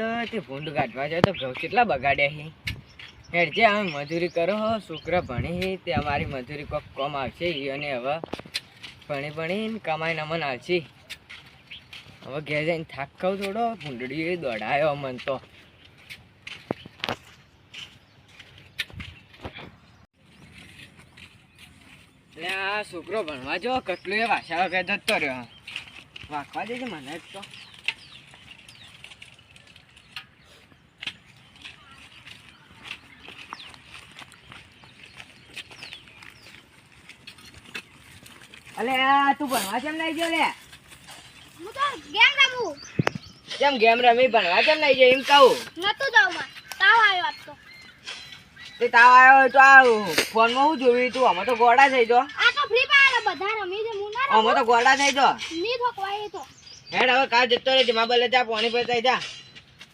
તો તે ભૂંડ કાઢવા જાય તો ઘઉં કેટલા બગાડ્યા છે હેડ જે અમે મજૂરી કરો હો, છોકરા ભણી તે અમારી મજૂરી કોક કોમ આવશે અને હવે ભણી ભણીને કમાઈને અમને આવશે. હવે ઘેર જઈને થાક ખાવ થોડો ભૂંડડી દોડાયો મન તો. આ છોકરો ભણવા જો, કેટલું એ વાસા વગર જતો રહ્યો વાંખવા દેજે મને જ તો. અલે આ તું ભણવા કેમ નહીં ગયો લે? હું તો ગેમ રમું. કેમ ગેમ રમી? ભણવા કેમ નહીં ગયો? એમ કહું. નતું જવું માં તાવ આવ્યો આજ તો. તે તાવ આવ્યો હોય તો આ ફોનમાં હું જોયું? તું અમે તો ગોડા થઈ જો આ તો ફ્રી ફાયર બધા રમી છે હું ના અમે તો ગોડા થઈ જો ની થકવાય તો. હેડ હવે કાલ જતો રહે જમા બલે જા પાણી પર જા.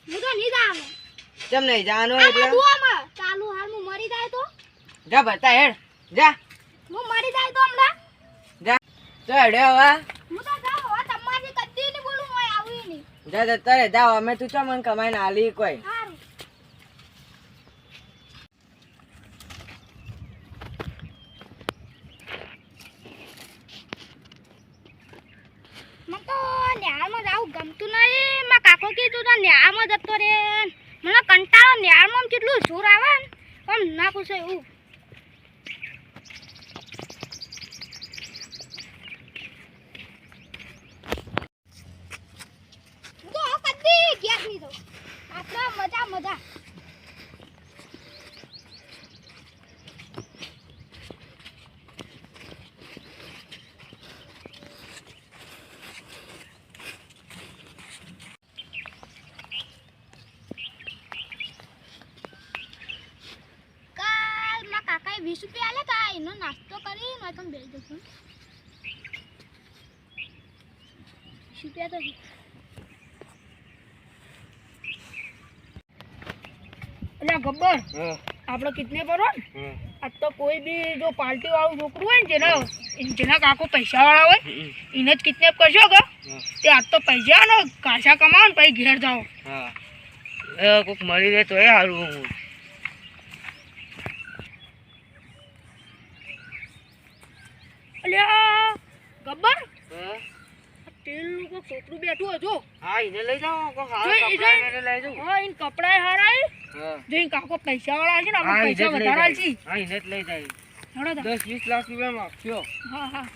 હું તો ની જાવ કેમ નહીં જવાનું આ એટલે? ચાલુ હાલ હું મરી જાય તો. જા ભતા હેડ. જા. હું મરી જાય તો હમણાં. જા તો હવે. હું તો જાઉં હવે તમારી કદી નહીં બોલું હું આવી નહીં. જા જતા રે જા અમે તું ચો મને કમાઈને આલી કોઈ. મને તો ન્યાળમાં જાવું ગમતું નહીં માં કાકો કીધું તો ન્યાળમાં જતો રે. મને કંટાળો ન્યાળમાં કેટલું સુર આવે ને. પણ ના પૂછે એવું હું તો હવે કદી ગેસ નહીં દઉં આપણે મજા મજા કાલ વીસ રૂપિયા આલે તા એનો નાસ્તો કરી મેં તમે બેસી દઉં વીસ રૂપિયા તો અલ્યા ગબ્બર હા. આપણે કિતને પર ને? તો કોઈ બી જો પાર્ટી વાળું છોકરું હોય ને જેના જેના કાકો પૈસા વાળા હોય એને જ કિડનેપ કરશો કે તે આજ તો પૈસા ને કાશા કમાવો ને પછી ઘેર જાઓ. કોઈક મળી રહે તો એ સારું અલ્યા ગબ્બર? હા? આ છોકરું બેઠું હોય હા એને લઈ જાઓ કોક હારા જોઈ. એને લઈ જાઉં હા એને કપડાય હારા હા. જો કાકો પૈસા વાળા છે ને આપણે પૈસા વધારા જાય. હા એને જ લઈ જાય. હેડો તા. દસ લાખ રૂપિયા માગશો હા હા.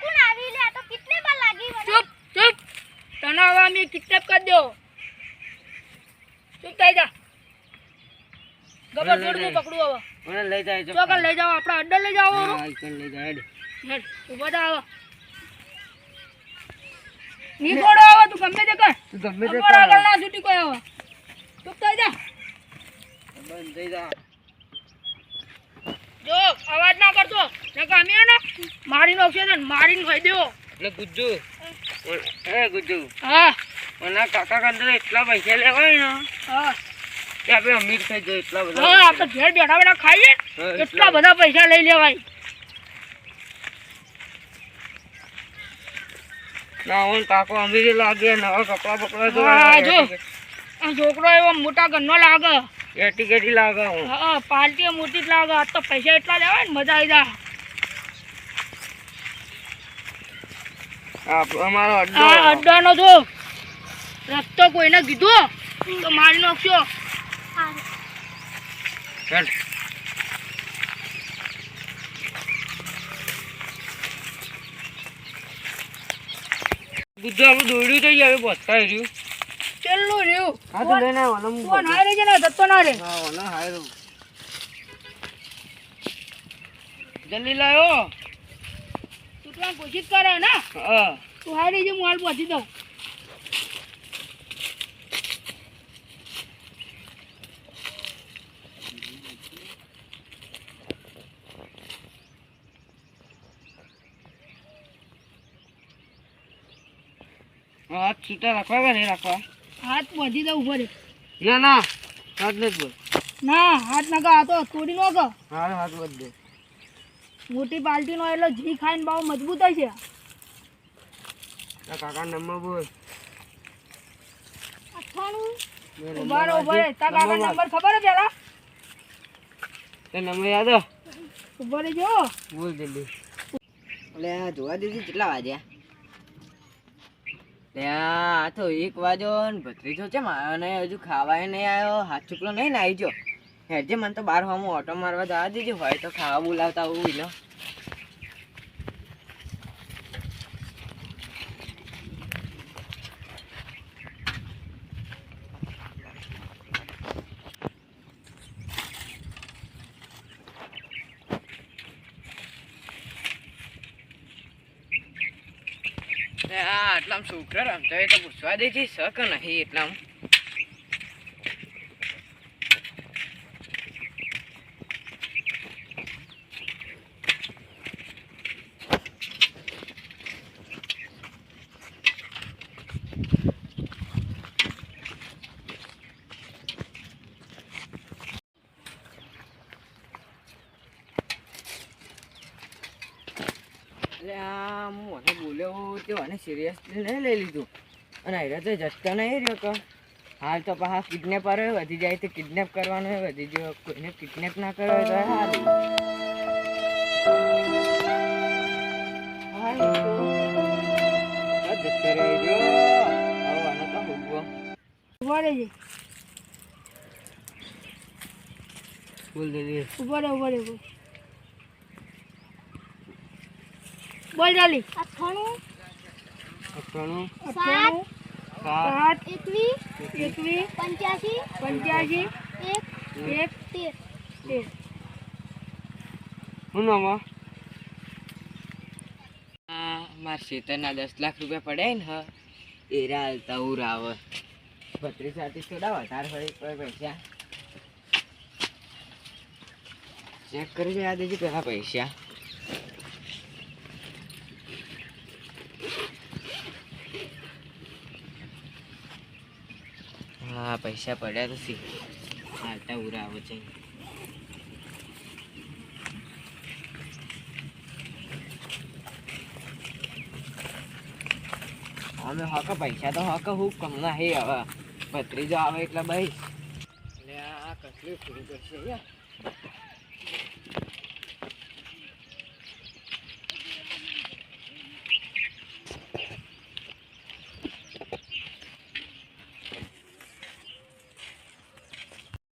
કોણ આવી લે તો કેટલી વાર લાગી ચૂપ ચૂપ. તને હવે અમે કિડનેપ કરી દો. ચૂપ થઈ જા ગબ્બર જોડું પકડું હવે. મને લઈ જાય તો કઈ લઈ જાઓ આપણે અડ્ડર લઈ જાઓ. હા ઈ લઈ જાય હેડ. હેડ ઊભા થા હવે. ની છોડો હવે તું ગમે તે કર. તું ગમે તે ઉપર આગળ ના છૂટી કોઈ હવે. ચૂપ થઈ જા. બંધ થઈ જા. જો અવાજ ના કરતો. અમે હે ને મારી નાખશે ને મારીને ખાઈ દેવો એટલે ગુજ્જુ. એ ગુજ્જુ. હા. મને કાકા કાંદે એટલા પૈસા લેવાય ને. હા. કે આપણે અમીર થઈ જાય એટલા બધા હા આપણે ઘેર બેઠા બેઠા ખાઈએ. એટલા બધા. પૈસા લઈ લેવાય. ના હું કાકો અમીર લાગે નવા કપડા બકડા જો હા, જો. આ છોકરો એવો મોટા ઘરનો લાગે. એટી કેટી લાગે હું. હા પાર્ટી મોટી જ લાગે. આ તો પૈસા એટલા લેવાય ને મજા આવી જાય. અમારો અડ્ડો. અડ્ડાનો જો. રસ્તો કોઈને કીધો તો મારી નાખશો. હેડ. ગુજ્જુ આપણું દોડ્યું થઈ ગયું બસતા રહ્યું. રહ્યું? હા તો લઈને તું રહી ને ના રે હા ઓલા હાયરું જલ્દી લાયો. તું તો કોશિશ કરે ને? હા. તું હારી જે હું હાલ પહોંચી દઉં હાથ છૂટા રાખવા કે નહીં રાખવા? હાથ બધી દઉં ઊભો રે ના ના હાથ નથી બોલ ના હાથ ના કા તો તોડી નાખો હાથ બધ દે. મોટી પાર્ટીનો એટલે જી ખાઈને બહુ મજબૂત હશે કાકા નંબર બોલ. અઠ્ઠાણું ઉભારો ઊભા રહે તારા કાકા નંબર ખબર હે પેલા? તે નંબર યાદ ઊભા જો. બોલ જલ્દી. એટલે આ જોવા દીધી કેટલા વાગ્યા? આ તો એક વાજો ને ભત્રીજો છે અને હજુ ખાવાય નહીં આવ્યો, હાથ ચૂકલો નહીં ને આવી ગયો હેડજે, મને તો બહાર હું ઓટો મારવા જવા દીધી હોય તો ખાવા બોલાવતા આવું લો. આટલામાં છોકરા રમતા હોય તો પૂછવા દેજે શક નહીં એટલામાં. એટલે આ મને બોલ્યો તે મને સિરિયસલી નહીં લઈ લીધું. અને હવે તો જતો નહીં રહ્યો કે હાલ તો પાછા કિડનેપર વધી જાય તો કિડનેપ કરવાનો હોય વધી ગયો. કોઈને કિડનેપ ના કરે હોય તો સારું તો. તો બોલ દીદી. ઊભા રહે ઊભો રહે ઊભા રહે. બોલ જલ્દી. અઠ્ઠાણું. અઠ્ઠાણું. અઠ્ઠાણું સાત. સાત. એકવીસ. એકવીસ. પંચ્યાસી. પંચ્યાસી. એક. એક. તેર. તેર. શું નામ આ? મારા શેતરના દસ લાખ રૂપિયા પડ્યા ને હ. એરા હાલતા ઉર આવે બત્રીસ આર્ટિસ્ટ થોડા વધારે હોય પૈસા. ચેક કરી યાદ દેજે પેલા પૈસા. હા પૈસા પડ્યા સી. હાલતા ઉર આવે છે અમે હક પૈસા તો હક હું કમના હે હવે. ભત્રીજો આવે એટલે ભાઈ એટલે આ કસલી ફૂલ કરશે યાર